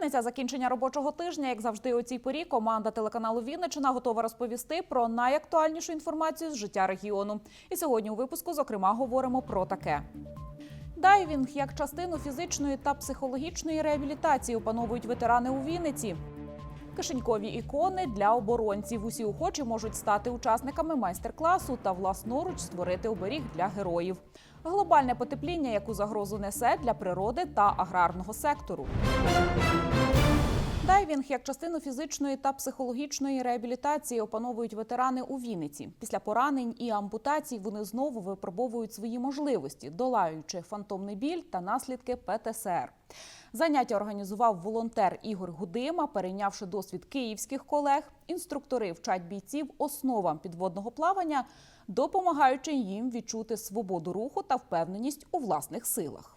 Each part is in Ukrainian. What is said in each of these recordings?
П'ятниця закінчення робочого тижня. Як завжди, у цій порі команда телеканалу Вінничина готова розповісти про найактуальнішу інформацію з життя регіону. І сьогодні у випуску, зокрема, говоримо про таке. Дайвінг як частину фізичної та психологічної реабілітації опановують ветерани у Вінниці. Кишенькові ікони для оборонців. Усі охочі можуть стати учасниками майстер-класу та власноруч створити оберіг для героїв. Глобальне потепління, яку загрозу несе для природи та аграрного сектору. Дайвінг як частину фізичної та психологічної реабілітації опановують ветерани у Вінниці. Після поранень і ампутацій вони знову випробовують свої можливості, долаючи фантомний біль та наслідки ПТСР. Заняття організував волонтер Ігор Гудима, перейнявши досвід київських колег. Інструктори вчать бійців основам підводного плавання, допомагаючи їм відчути свободу руху та впевненість у власних силах.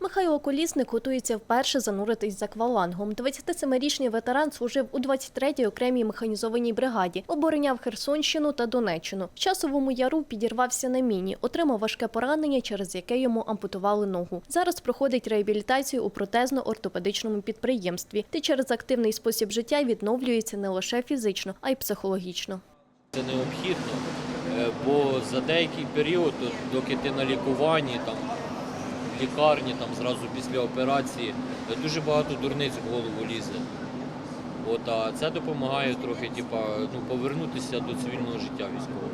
Михайло Колісник готується вперше зануритись з аквалангом. 27-річний ветеран служив у 23-й окремій механізованій бригаді, обороняв Херсонщину та Донеччину. В часовому яру підірвався на міні, отримав важке поранення, через яке йому ампутували ногу. Зараз проходить реабілітацію у протезно-ортопедичному підприємстві, де через активний спосіб життя відновлюється не лише фізично, а й психологічно. Це необхідно, бо за деякий період, доки ти на лікуванні, там, в лікарні, там, зразу після операції, е, дуже багато дурниць в голову лізе. От, а це допомагає трохи типа, ну, повернутися до цивільного життя військового.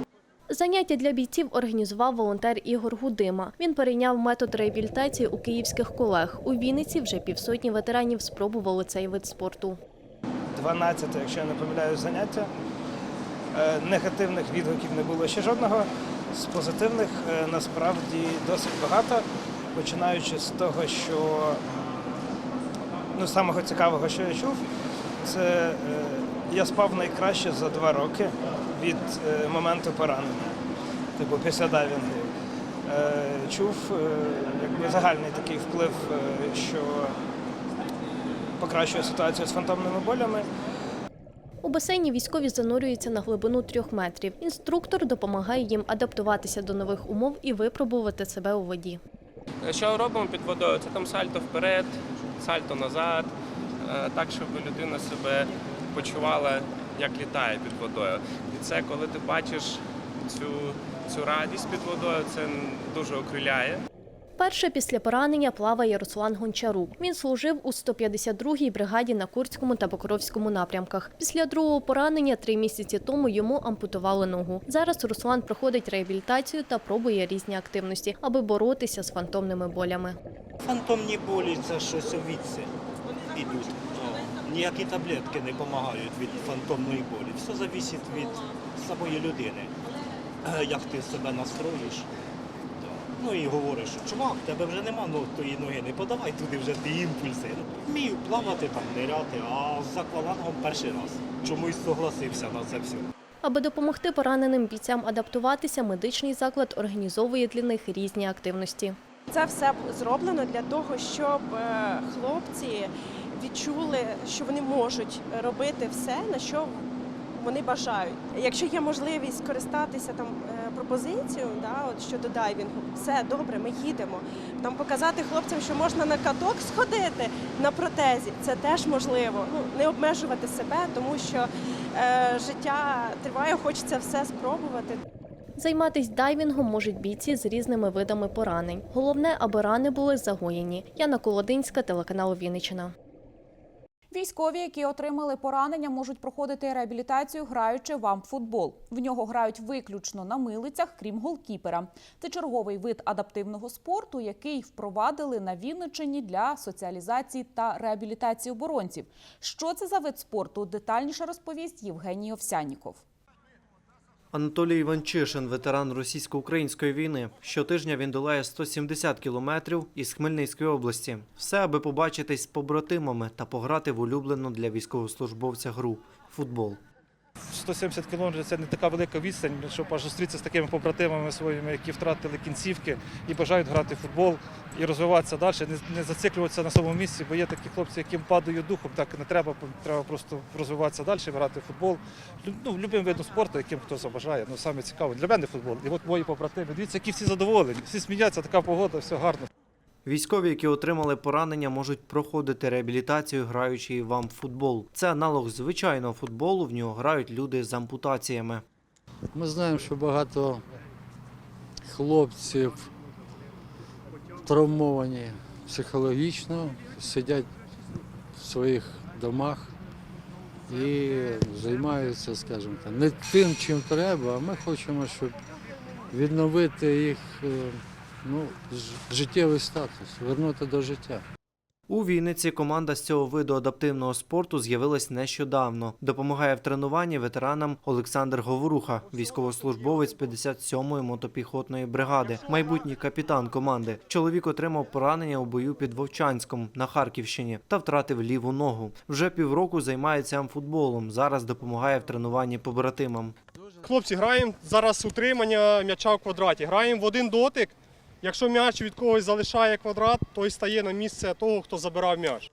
Заняття для бійців організував волонтер Ігор Гудима. Він перейняв метод реабілітації у київських колег. У Вінниці вже півсотні ветеранів спробували цей вид спорту. 12, якщо я не помиляюсь, заняття. Е, Негативних відгуків не було ще жодного. З позитивних е, насправді досить багато, починаючи з того, що ну, самого цікавого, що я чув, це е, я спав найкраще за два роки від моменту поранення, типу після дайвінгу. Чув якби загальний такий вплив, що покращує ситуацію з фантомними болями. У басейні військові занурюються на глибину трьох метрів. Інструктор допомагає їм адаптуватися до нових умов і випробувати себе у воді. Що робимо під водою? Це там сальто вперед, сальто назад, е, так, щоб людина себе почувала, як літає під водою. І це коли ти бачиш цю, цю радість під водою, це дуже окриляє. Перше після поранення плаває Руслан Гончарук. Він служив у 152-й бригаді на Курському та Покровському напрямках. Після другого поранення три місяці тому йому ампутували ногу. Зараз Руслан проходить реабілітацію та пробує різні активності, аби боротися з фантомними болями. Фантомні болі це щось овідці ідуть. Ніякі таблетки не допомагають від фантомної болі. Все залежить від самої людини. Як ти себе настроїш. Ну і говориш, що чувак, тебе вже нема ну, тої ноги, не подавай туди вже ті імпульси. Ну, Вмію плавати, там, ниряти, а з аквалангом перший раз. Чомусь согласився на це все. Аби допомогти пораненим бійцям адаптуватися, медичний заклад організовує для них різні активності. Це все зроблено для того, щоб е, хлопці відчули, що вони можуть робити все, на що вони бажають. Якщо є можливість скористатися там пропозицією, да, от щодо дайвінгу, все добре, ми їдемо. Там показати хлопцям, що можна на каток сходити на протезі, це теж можливо. Ну не обмежувати себе, тому що е, життя триває, хочеться все спробувати. Займатись дайвінгом можуть бійці з різними видами поранень. Головне, аби рани були загоєні. Яна Колодинська, телеканал Вінниччина. Військові, які отримали поранення, можуть проходити реабілітацію, граючи в футбол. В нього грають виключно на милицях, крім голкіпера. Це черговий вид адаптивного спорту, який впровадили на Вінниччині для соціалізації та реабілітації оборонців. Що це за вид спорту? Детальніше розповість Євгеній Овсяніков. Анатолій Іванчишин, ветеран російсько-української війни. Щотижня він долає 170 кілометрів із Хмельницької області. Все, аби побачитись з побратимами та пограти в улюблену для військовослужбовця гру футбол. 170 кілометрів це не така велика відстань, щоб зустрітися з такими побратимами своїми, які втратили кінцівки і бажають грати в футбол і розвиватися далі, не, зациклюватися на своєму місці, бо є такі хлопці, яким падає духом, так не треба, треба просто розвиватися далі, грати в футбол. Ну, любим видом спорту, яким хто забажає. Ну саме цікаво. Для мене футбол. І от мої побратими. Дивіться, які всі задоволені, всі сміються, така погода, все гарно. Військові, які отримали поранення, можуть проходити реабілітацію, граючи вам в футбол. Це аналог звичайного футболу. В нього грають люди з ампутаціями. Ми знаємо, що багато хлопців травмовані психологічно, сидять в своїх домах і займаються, скажімо так, не тим, чим треба, а ми хочемо, щоб відновити їх е, ну, життєвий статус, вернути до життя. У Вінниці команда з цього виду адаптивного спорту з'явилась нещодавно. Допомагає в тренуванні ветеранам Олександр Говоруха, військовослужбовець 57-ї мотопіхотної бригади, майбутній капітан команди. Чоловік отримав поранення у бою під Вовчанськом на Харківщині та втратив ліву ногу. Вже півроку займається амфутболом. Зараз допомагає в тренуванні побратимам. Хлопці, граємо зараз утримання м'яча в квадраті. Граємо в один дотик. Якщо м'яч від когось залишає квадрат, той стає на місце того, хто забирав м'яч.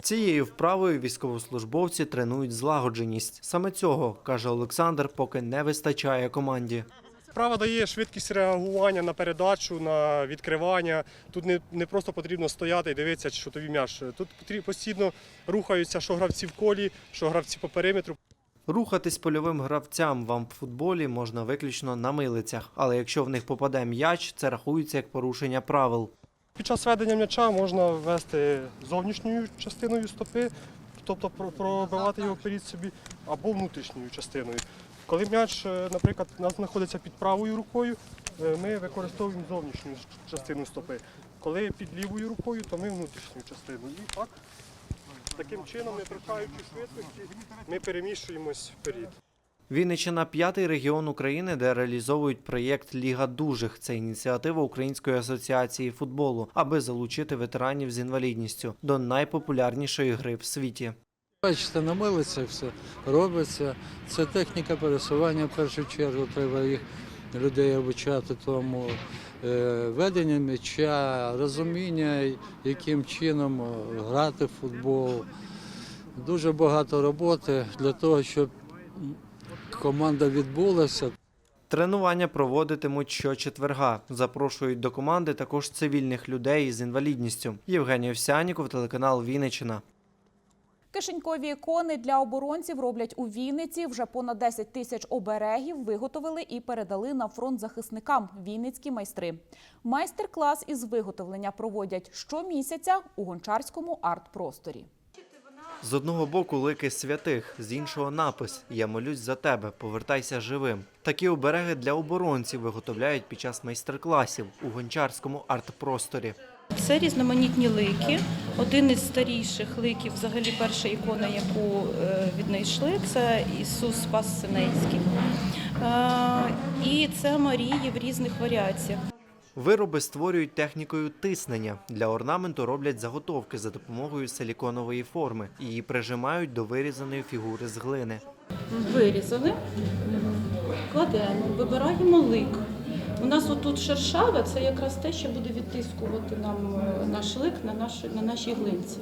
Цією вправою військовослужбовці тренують злагодженість. Саме цього каже Олександр, поки не вистачає команді. Справа дає швидкість реагування на передачу, на відкривання. Тут не, не просто потрібно стояти і дивитися, що тобі м'яч. Тут постійно рухаються, що гравці в колі, що гравці по периметру. Рухатись польовим гравцям вам в футболі можна виключно на милицях, але якщо в них попаде м'яч, це рахується як порушення правил. Під час ведення м'яча можна ввести зовнішньою частиною стопи, тобто пробивати його перед собі, або внутрішньою частиною. Коли м'яч, е, наприклад, у нас знаходиться під правою рукою, е, ми використовуємо зовнішню частину стопи. Коли під лівою рукою, то ми внутрішню частину. І так, таким чином, не втрачаючи швидкості, ми переміщуємось вперед. Вінниччина – п'ятий регіон України, де реалізовують проєкт Ліга дужих. Це ініціатива Української асоціації футболу, аби залучити ветеранів з інвалідністю до найпопулярнішої гри в світі. Бачите, на милиці все робиться. Це техніка пересування в першу чергу. Треба їх людей обучати тому ведення м'яча, розуміння, яким чином е, грати в футбол. Дуже багато роботи для того, щоб команда відбулася. Тренування проводитимуть щочетверга. Запрошують до команди також цивільних людей з інвалідністю. Євгеній Овсяніков, телеканал Вінниччина. Кишенькові ікони для оборонців роблять у Вінниці. Вже понад 10 тисяч оберегів виготовили і передали на фронт захисникам вінницькі майстри. Майстер-клас із виготовлення проводять щомісяця у гончарському арт-просторі. З одного боку лики святих, з іншого напис Я молюсь за тебе, повертайся живим. Такі обереги для оборонців виготовляють під час майстер-класів у гончарському арт-просторі. Це різноманітні лики. Один із старіших ликів, взагалі перша ікона, яку е, віднайшли, це Ісус Спас Синейський. Е, І це Марії в різних варіаціях. Вироби створюють технікою тиснення. Для орнаменту роблять заготовки за допомогою силіконової форми. Її прижимають до вирізаної фігури з глини. Вирізали, кладемо, вибираємо лик. У нас отут шершаве, це якраз те, що буде відтискувати нам е, наш лик на, наш, на нашій глинці.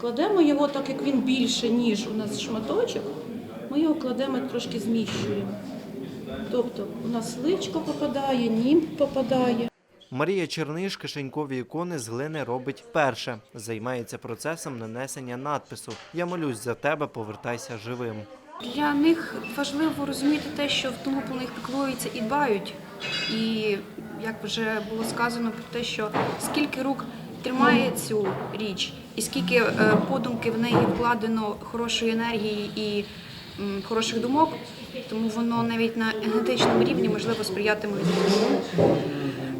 Кладемо його, так як він більше, ніж у нас шматочок, ми його кладемо і трошки зміщуємо. Тобто у нас личко попадає, німб попадає. Марія Черниш кишенькові ікони з глини робить перше. Займається процесом нанесення надпису Я молюсь за тебе, повертайся живим. Для них важливо розуміти те, що в тому про них піклуються і дбають. І як вже було сказано про те, що скільки рук тримає цю річ, і скільки е, подумки в неї вкладено хорошої енергії і хороших думок, тому воно навіть на енергетичному рівні можливо сприятиме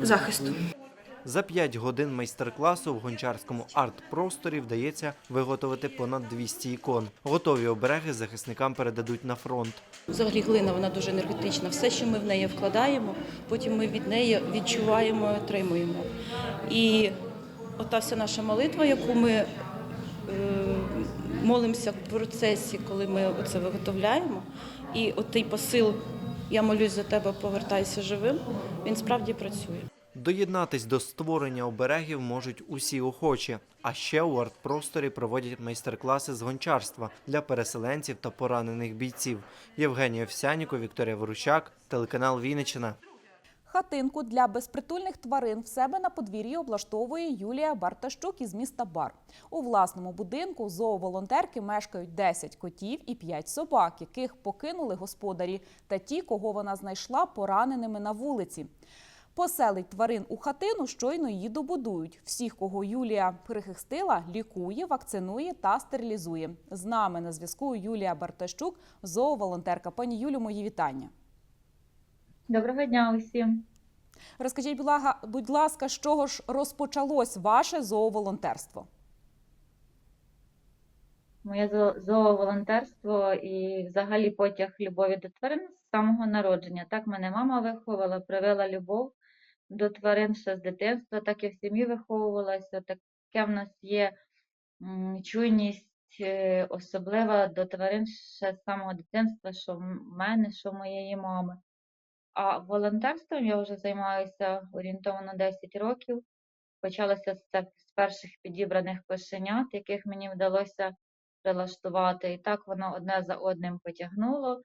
захисту. За 5 годин майстер-класу в гончарському арт-просторі вдається виготовити понад 200 ікон. Готові обереги захисникам передадуть на фронт. Взагалі глина вона дуже енергетична. Все, що ми в неї вкладаємо, потім ми від неї відчуваємо і отримуємо. І ота вся наша молитва, яку ми е, молимося в процесі, коли ми це виготовляємо, і отий посил Я молюсь за тебе, повертайся живим. Він справді працює. Доєднатись до створення оберегів можуть усі охочі. А ще у арт-просторі проводять майстер-класи з гончарства для переселенців та поранених бійців. Євгенія Овсяніко, Вікторія Ворущак, телеканал Вінниччина. Хатинку для безпритульних тварин в себе на подвір'ї облаштовує Юлія Бартащук із міста Бар. У власному будинку зооволонтерки мешкають 10 котів і 5 собак, яких покинули господарі, та ті, кого вона знайшла пораненими на вулиці. Поселить тварин у хатину, щойно її добудують. Всіх, кого Юлія прихистила, лікує, вакцинує та стерилізує. З нами на зв'язку Юлія Бартащук, зооволонтерка. Пані Юлю, мої вітання. Доброго дня усім. Розкажіть, будь ласка, з чого ж розпочалось ваше зооволонтерство? Моє зооволонтерство і взагалі потяг любові до тварин з самого народження. Так мене мама виховала, привела любов до тварин ще з дитинства, так і в сім'ї виховувалася. Таке в нас є чуйність е, особлива до тварин ще з самого дитинства, що в мене, що в моєї мами. А волонтерством я вже займаюся орієнтовно 10 років. Почалося з перших підібраних кошенят, яких мені вдалося прилаштувати. І так воно одне за одним потягнуло.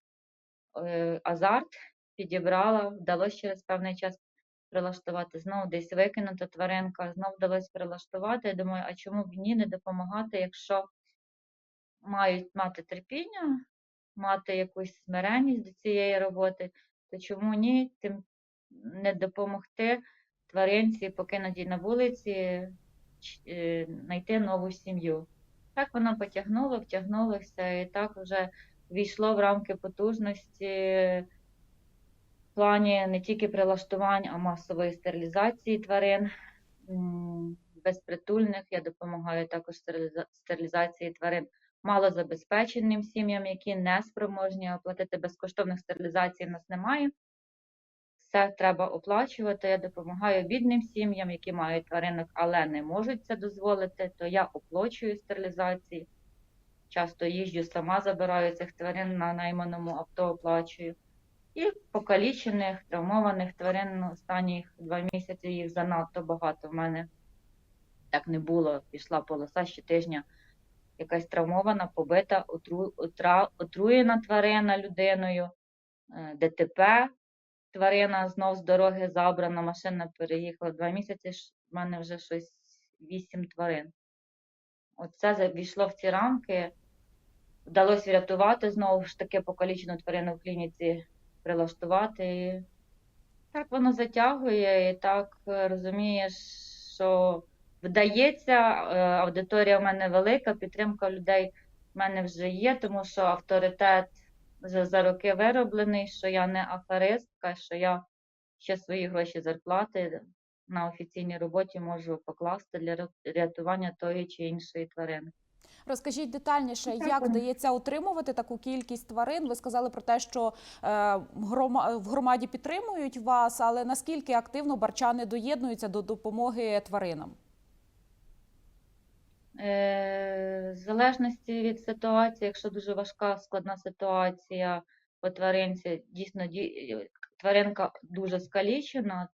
Е, Азарт підібрала, вдалося через певний час прилаштувати. Знову десь викинута тваринка, знову вдалося прилаштувати. Я думаю, а чому б ні не допомагати, якщо мають мати терпіння, мати якусь смиренність до цієї роботи, то чому ні? Тим не допомогти тваринці, покинутій на вулиці, е, знайти нову сім'ю. Так воно потягнуло, втягнулося, і так вже війшло в рамки потужності плані не тільки прилаштувань, а масової стерилізації тварин безпритульних. Я допомагаю також стерилізації тварин малозабезпеченим сім'ям, які не спроможні оплатити безкоштовних стерилізацій. У нас немає. Все треба оплачувати. Я допомагаю бідним сім'ям, які мають тваринок, але не можуть це дозволити, то я оплачую стерилізації. Часто їжджу, сама забираю цих тварин на найманому авто, оплачую. І покалічених, травмованих тварин останніх два місяці їх занадто багато в мене. Так не було. Пішла полоса щотижня якась травмована, побита, отру, отра, отруєна тварина людиною, е, ДТП, тварина знов з дороги забрана, машина переїхала два місяці. В мене вже щось вісім тварин. Оце завійшло в ці рамки. Вдалося врятувати знову ж таки покалічену тварину в клініці, прилаштувати. Так воно затягує, і так е, розумієш, що вдається. е, Аудиторія в мене велика, підтримка людей в мене вже є, тому що авторитет вже за роки вироблений, що я не аферистка, що я ще свої гроші зарплати на офіційній роботі можу покласти для рятування тої чи іншої тварини. Розкажіть детальніше, як вдається утримувати таку кількість тварин. Ви сказали про те, що е, грома- в громаді підтримують вас, але наскільки активно барчани доєднуються до допомоги тваринам? Е, В залежності від ситуації, якщо дуже важка складна ситуація по тваринці, дійсно ді- тваринка дуже скалічена.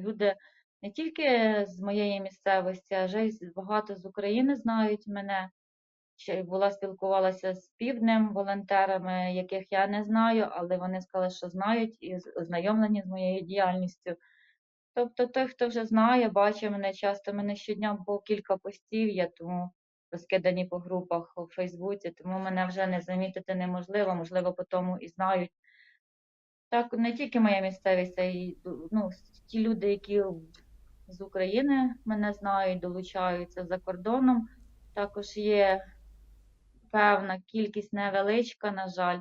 Люди не тільки з моєї місцевості, а вже й багато з України знають мене. Ще була спілкувалася з півднем волонтерами, яких я не знаю, але вони сказали, що знають і ознайомлені з моєю діяльністю. Тобто той, хто вже знає, бачить мене часто, мене щодня по кілька постів є, тому розкидані по групах у Фейсбуці, тому мене вже не замітити неможливо, можливо, по тому і знають. Так, не тільки моя місцевість, а й ну, ті люди, які з України мене знають, долучаються за кордоном. Також є певна кількість невеличка, на жаль,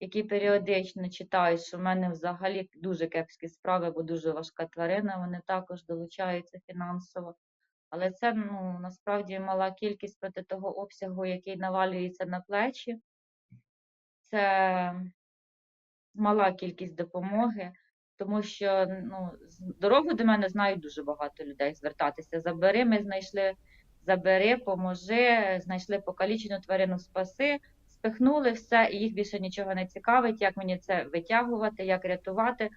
які періодично читають, що в мене взагалі дуже кепські справи, бо дуже важка тварина, вони також долучаються фінансово. Але це ну, насправді мала кількість проти того обсягу, який навалюється на плечі. Це мала кількість допомоги, тому що ну, дорогу до мене знають дуже багато людей звертатися. Забери, ми знайшли, забери, поможи, знайшли покалічену тварину, спаси, спихнули все, і їх більше нічого не цікавить, як мені це витягувати, як рятувати.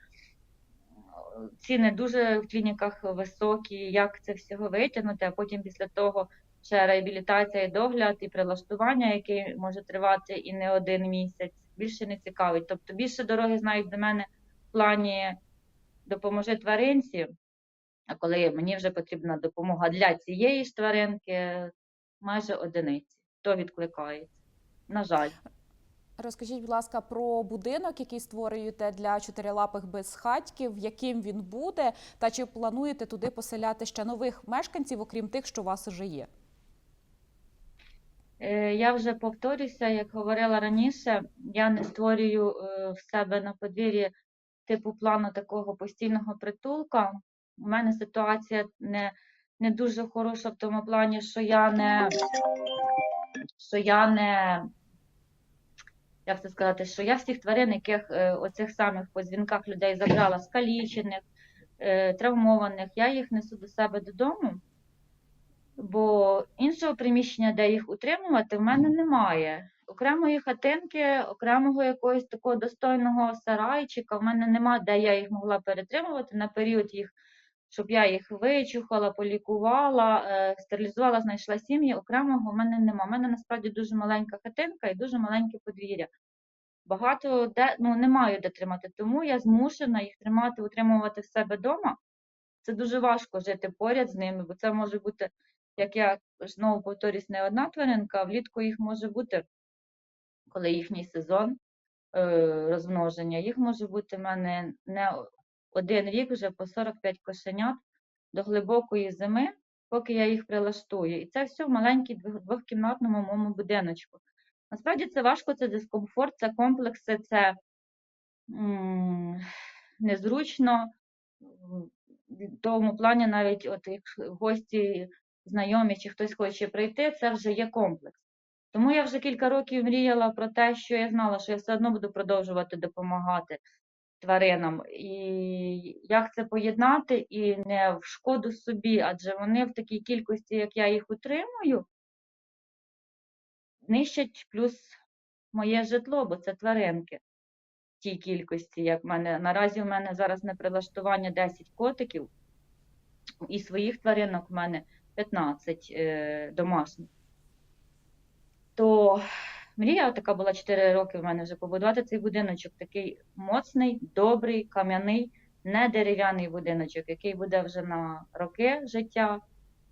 Ціни дуже в клініках високі, як це всього витягнути, а потім після того ще реабілітація і догляд, і прилаштування, яке може тривати і не один місяць, більше не цікавить. Тобто більше дороги знають до мене плані допоможи тваринці. А коли мені вже потрібна допомога для цієї ж тваринки, майже одиниці. То відкликається. На жаль. Розкажіть, будь ласка, про будинок, який створюєте для чотирилапих безхатьків, яким він буде, та чи плануєте туди поселяти ще нових мешканців, окрім тих, що у вас вже є? Е, Я вже повторюся, як говорила раніше, я не створюю е, в себе на подвір'ї типу плану такого постійного притулка. У мене ситуація не, не дуже хороша в тому плані, що я не, що я не, як це сказати, що я всіх тварин, яких е, оцих самих по дзвінках людей забрала, скалічених, е, травмованих, я їх несу до себе додому. Бо іншого приміщення, де їх утримувати, в мене немає. Окремої хатинки, окремого якогось такого достойного сарайчика, в мене немає, де я їх могла перетримувати на період їх, щоб я їх вичухала, полікувала, е, стерилізувала, знайшла сім'ї. Окремого в мене немає. У мене насправді дуже маленька хатинка і дуже маленьке подвір'я. Багато де ну не маю де тримати, тому я змушена їх тримати, утримувати в себе вдома. Це дуже важко жити поряд з ними, бо це може бути, як я знову повторюсь, не одна тваринка, а влітку їх може бути, коли їхній сезон е, розмноження, їх може бути в мене не один рік вже по 45 кошенят до глибокої зими, поки я їх прилаштую. І це все в маленькій двохкімнатному моєму будиночку. Насправді це важко, це дискомфорт, це комплекси, це незручно. В тому плані навіть от гості, знайомі чи хтось хоче прийти, це вже є комплекс. Тому я вже кілька років мріяла про те, що я знала, що я все одно буду продовжувати допомагати тваринам. І як це поєднати і не в шкоду собі, адже вони в такій кількості, як я їх утримую, нищать плюс моє житло, бо це тваринки. В тій кількості, як в мене. Наразі в мене зараз на прилаштування 10 котиків, і своїх тваринок в мене 15 е, домашніх. Мрія така була 4 роки в мене вже побудувати цей будиночок, такий моцний, добрий, кам'яний, не дерев'яний будиночок, який буде вже на роки життя,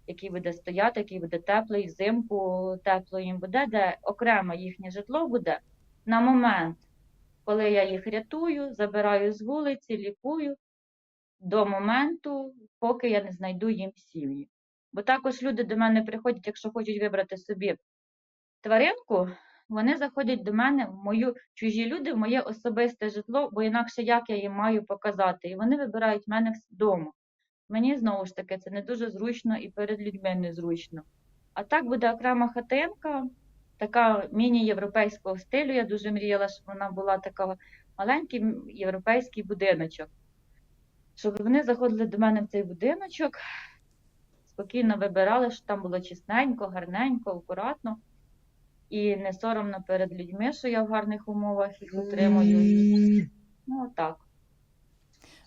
який буде стояти, який буде теплий, взимку тепло їм буде, де окремо їхнє житло буде на момент, коли я їх рятую, забираю з вулиці, лікую до моменту, поки я не знайду їм сім'ї. Бо також люди до мене приходять, якщо хочуть вибрати собі тваринку, вони заходять до мене в мою чужі люди, в моє особисте житло, бо інакше як я їм маю показати. І вони вибирають мене вдома. Мені знову ж таки це не дуже зручно і перед людьми незручно. А так буде окрема хатинка, така міні-європейського стилю. Я дуже мріяла, щоб вона була така маленький європейський будиночок. Щоб вони заходили до мене в цей будиночок, спокійно вибирали, щоб там було чисненько, гарненько, акуратно. І не соромно перед людьми, що я в гарних умовах їх утримую. Ну, отак.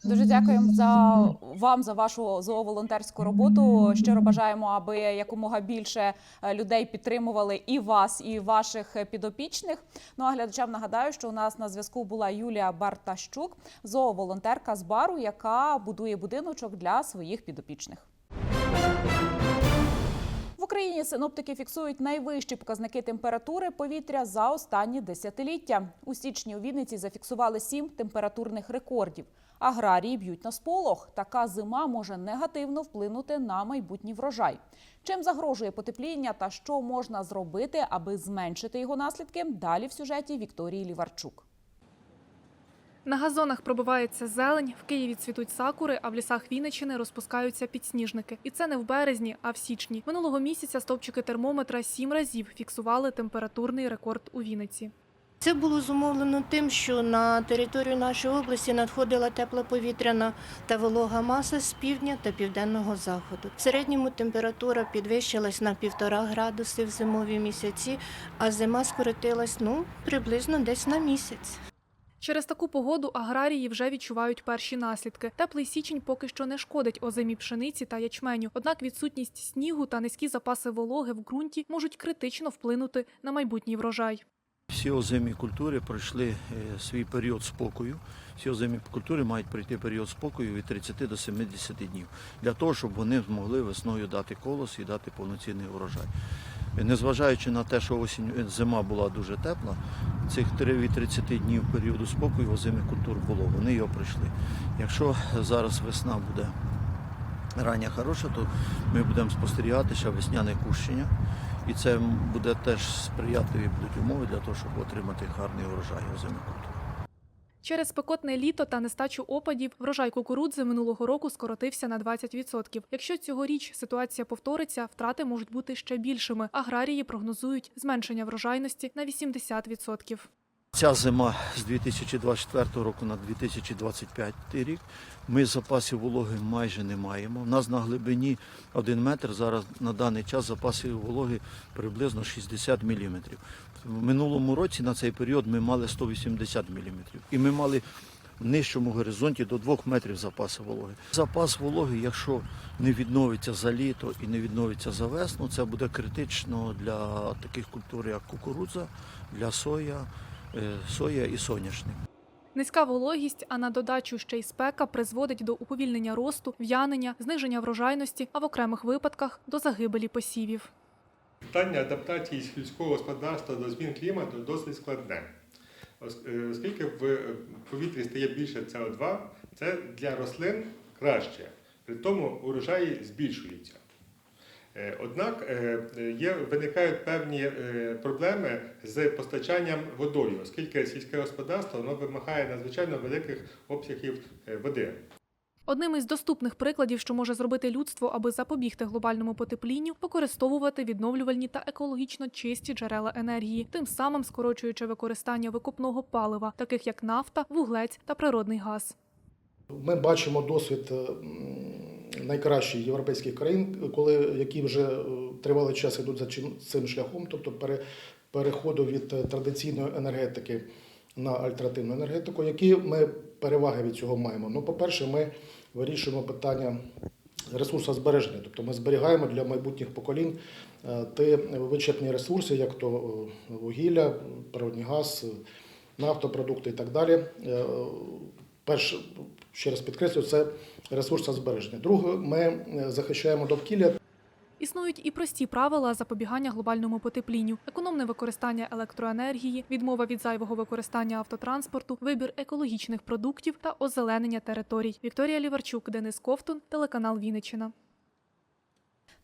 Дуже дякуємо за вам за вашу зооволонтерську роботу. Щиро бажаємо, аби якомога більше е, людей підтримували і вас, і ваших підопічних. Ну а глядачам нагадаю, що у нас на зв'язку була Юлія Бартащук, зооволонтерка з бару, яка будує будиночок для своїх підопічних. Україні синоптики фіксують найвищі показники температури повітря за останні десятиліття. У січні у Вінниці зафіксували сім температурних рекордів. Аграрії б'ють на сполох. Така зима може негативно вплинути на майбутній врожай. Чим загрожує потепління та що можна зробити, аби зменшити його наслідки? Далі в сюжеті Вікторії Ліварчук. На газонах пробивається зелень, в Києві цвітуть сакури, а в лісах Вінниччини розпускаються підсніжники. І це не в березні, а в січні. Минулого місяця стовпчики термометра сім разів фіксували температурний рекорд у Вінниці. Це було зумовлено тим, що на територію нашої області надходила теплоповітряна та волога маса з півдня та південного заходу. В середньому температура підвищилась на півтора градуси в зимові місяці, а зима скоротилась ну приблизно десь на місяць. Через таку погоду аграрії вже відчувають перші наслідки. Теплий січень поки що не шкодить озимій пшениці та ячменю. Однак відсутність снігу та низькі запаси вологи в ґрунті можуть критично вплинути на майбутній врожай. Всі озимі культури пройшли е, свій період спокою. Всі озимі культури мають пройти період спокою від 30 до 70 днів для того, щоб вони змогли весною дати колос і дати повноцінний урожай. Незважаючи на те, що осінь е, зима була дуже тепла, цих 3 від 30 днів періоду спокою озимих культур було. Вони його пройшли. Якщо зараз весна буде рання хороша, то ми будемо спостерігати ще весняне кущення. І це буде теж сприятливі будуть умови для того, щоб отримати гарний урожай озимих культур. Через спекотне літо та нестачу опадів врожай кукурудзи минулого року скоротився на 20%. Якщо цьогоріч ситуація повториться, втрати можуть бути ще більшими. Аграрії прогнозують зменшення врожайності на 80%. Ця зима з 2024 року на 2025 рік ми запасів вологи майже не маємо. У нас на глибині 1 метр зараз на даний час запасів вологи приблизно 60 мм. В минулому році на цей період ми мали 180 мм. І ми мали в нижчому горизонті до 2 метрів запасу вологи. Запас вологи, якщо не відновиться за літо і не відновиться за весну, це буде критично для таких культур, як кукурудза, для соя, е, соя і соняшник. Низька вологість, а на додачу ще й спека призводить до уповільнення росту, в'янення, зниження врожайності, а в окремих випадках до загибелі посівів. Питання адаптації сільського господарства до змін клімату досить складне. Е, Оскільки в е, повітрі стає більше СО2, це для рослин краще. При тому урожаї збільшуються. Е, Однак є, виникають певні проблеми з постачанням водою, оскільки сільське господарство воно вимагає надзвичайно великих обсягів води. Одним із доступних прикладів, що може зробити людство, аби запобігти глобальному потеплінню, використовувати відновлювальні та екологічно чисті джерела енергії, тим самим скорочуючи використання викопного палива, таких як нафта, вуглець та природний газ. Ми бачимо досвід найкращих європейських країн, коли які вже е, тривалий час йдуть за цим шляхом, тобто переходу від е, традиційної енергетики на альтернативну енергетику. Які ми переваги від цього маємо? Ну, по-перше, ми вирішуємо питання ресурсозбереження, тобто ми зберігаємо для майбутніх поколінь е, ті вичерпні ресурси, як то е, вугілля, природний газ, нафтопродукти і так далі. Е, Перше, ще раз підкреслю, це ресурсозбереження. Друге, ми захищаємо довкілля. Існують і прості правила запобігання глобальному потеплінню: економне використання електроенергії, відмова від зайвого використання автотранспорту, вибір екологічних продуктів та озеленення територій. Вікторія Ліварчук, Денис Ковтун, телеканал Вінниччина.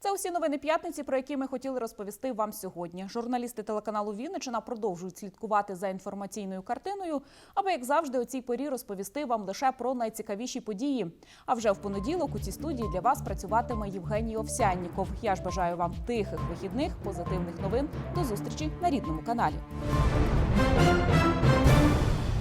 Це усі новини п'ятниці, про які ми хотіли розповісти вам сьогодні. Журналісти телеканалу Вінничина продовжують слідкувати за інформаційною картиною, аби, як завжди, у цій порі розповісти вам лише про найцікавіші події. А вже в понеділок у цій студії для вас працюватиме Євгеній Овсянніков. Я ж бажаю вам тихих вихідних, позитивних новин. До зустрічі на рідному каналі.